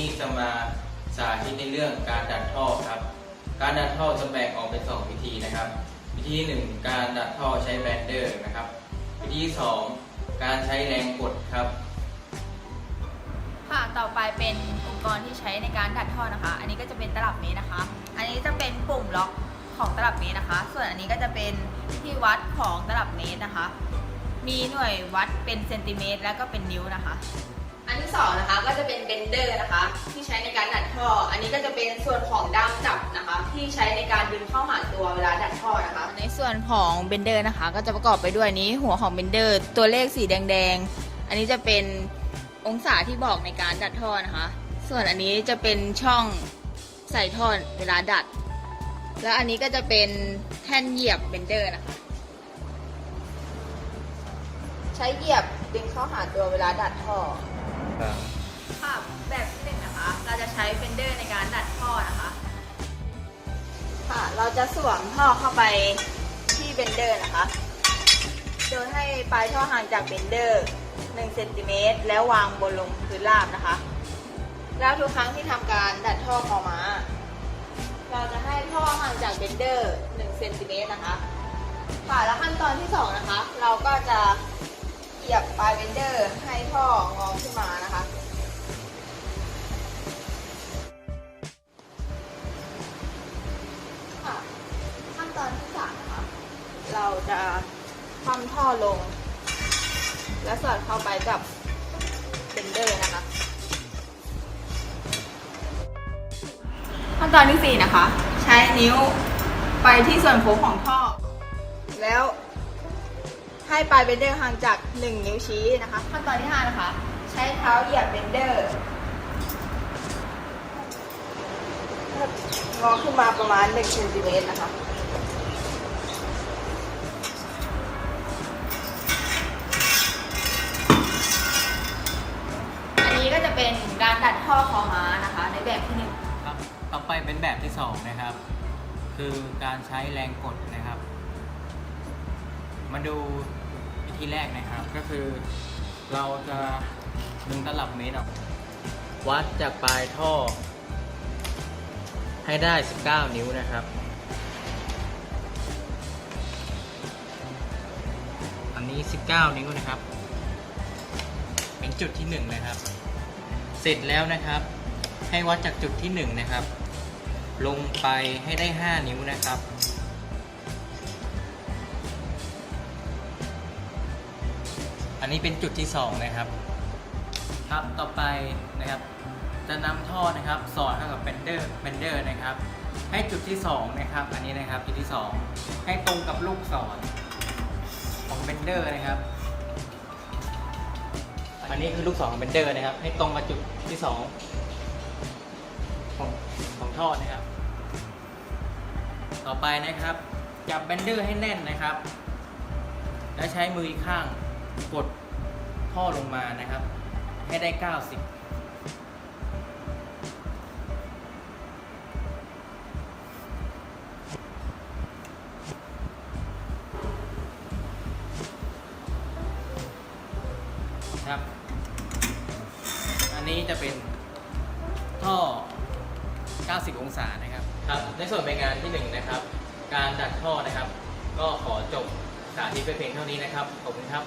นี้จะมาสาธิตในเรื่องการดัดท่อครับ การดัดท่อจะแบ่งออกเป็นสองวิธีนะครับ วิธีที่หนึ่งการดัดท่อใช้แบนเดอร์นะครับ วิธีที่สองการใช้แรงกดครับ ค่ะ ต่อไปเป็นอุปกรณ์ที่ใช้ในการดัดท่อนะคะ อันนี้ก็จะเป็นตลับเมตรนะคะ อันนี้จะเป็นปุ่มล็อกของตลับเมตรนะคะ ส่วนอันนี้ก็จะเป็นที่วัดของตลับเมตรนะคะ มีหน่วยวัดเป็นเซนติเมตร แล้วก็เป็นนิ้วนะคะ อันที่สองนะคะก็จะเป็นเบนเดอร์นะคะ ที่ใช้ในการดัดท่อ อันนี้ก็จะเป็นส่วนของด้ามจับนะคะ ที่ใช้ในการดึงเข้าหาตัวเวลาดัดท่อนะคะ ในส่วนของเบนเดอร์นะคะ ก็จะประกอบไปด้วยนี้หัวของเบนเดอร์ ตัวเลขสีแดงๆ อันนี้จะเป็นองศาที่บอกในการดัดท่อนะคะ ส่วนอันนี้จะเป็นช่องใส่ท่อเวลาดัด แล้วอันนี้ก็จะเป็นแท่นเหยียบเบนเดอร์นะคะ ใช้เหยียบดึงเข้าหาตัวเวลาดัดท่อ ค่ะแบบที่หนึ่งนะคะ เราจะใช้เฟนเดอร์ในการดัดท่อนะคะ ค่ะ เราจะสวมท่อเข้าไปที่เบนเดอร์นะคะ โดยให้ปลายท่อห่างจากเบนเดอร์1เซนติเมตรแล้ววางบนลงพื้นราบนะคะ แล้วทุกครั้งที่ทำการดัดท่อคอม้า เราจะให้ท่อห่างจากเบนเดอร์1เซนติเมตรนะคะ ค่ะ แล้วขั้นตอนที่สองนะคะ เราก็จะเหยียบปลายเบนเดอร์ให้ท่องอขึ้นมา เราจะคว่ำท่อลง และสอดเข้าไปกับเบนเดอร์นะคะขั้นตอนที่สี่นะคะ ใช้นิ้วไปที่ส่วนโค้งของท่อ แล้วให้ปลายเบนเดอร์ห่างจาก 1 นิ้วชี้นะคะ ขั้นตอนที่ 5 นะคะ ใช้เท้าเหยียบเบนเดอร์งอขึ้นมาประมาณ1เซนติเมตรนะคะ การดัดท่อคอม้านะคะ ในแบบที่หนึ่งครับต่อไปเป็นแบบที่สองนะครับ คือการใช้แรงกดนะครับ มาดูวิธีแรกนะครับก็คือ เราจะดึงตลับเมตรออกวัดจากปลายท่อ ให้ได้ 19 นิ้วนะครับ อันนี้ 19 นิ้วนะครับ เป็นจุดที่ 1 นะครับ เสร็จแล้วนะครับ ให้วัดจากจุดที่1นะครับ ลงไปให้ได้ 5 นิ้วนะครับ อันนี้เป็นจุดที่ 2 นะครับ ครับต่อไปนะครับ จะนำท่อนะครับ สอดเข้ากับเบนเดอร์เบนเดอร์นะครับ ให้จุดที่ 2 นะครับ อันนี้นะครับจุดที่ 2 ให้ตรงกับลูกศรของเบนเดอร์นะครับ อันนี้คือลูกศรของเบนเดอร์นะครับ ให้ตรงกับจุดที่2ของของท่อนะครับ ต่อไปนะครับ จับเบนเดอร์ให้แน่นนะครับ แล้วใช้มืออีกข้างกดท่อลงมานะครับ ให้ได้ 90ครับอัน นี้จะเป็นท่อ 90 องศานะครับ ครับ ในส่วนเป็นงานที่ 1 นะครับ การดัดท่อนะครับ ก็ขอจบสาธิตไปเพียงเท่านี้นะครับ ขอบคุณครับ